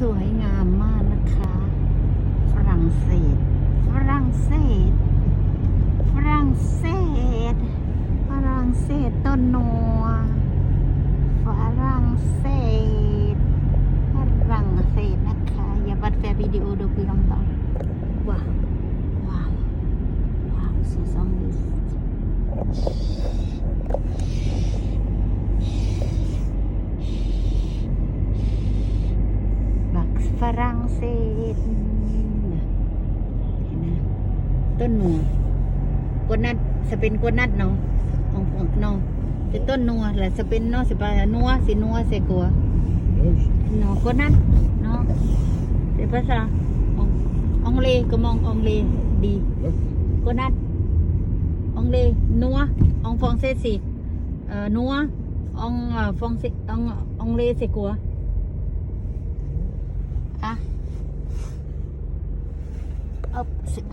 สวยงามมากนะคะ ฝรั่งเศส ฝรั่งเศส ฝรั่งเศส ฝรั่งเศสต้นนัวฝรั่งเศส ฝรั่งเศสนะคะ อย่าบัดแฟวิดีโอดูพี่น้องต่อว้าวว้าวว้าวสีส้ ฝรั่งเศสเห็นนะต้นหนวกดนัดสเปนกดนัดเนาะของเงเป็นต้นนัวแหละสเปนเนาะสเปนนัวสินัวเสกัวเนาะกดนัดเนาะเดี๋ยวภาษาององเลก็มององเลดีกดนัดองเลนัวองฟองเซสิเอ่อนัวองฟองเซององเลเสกัว 不行。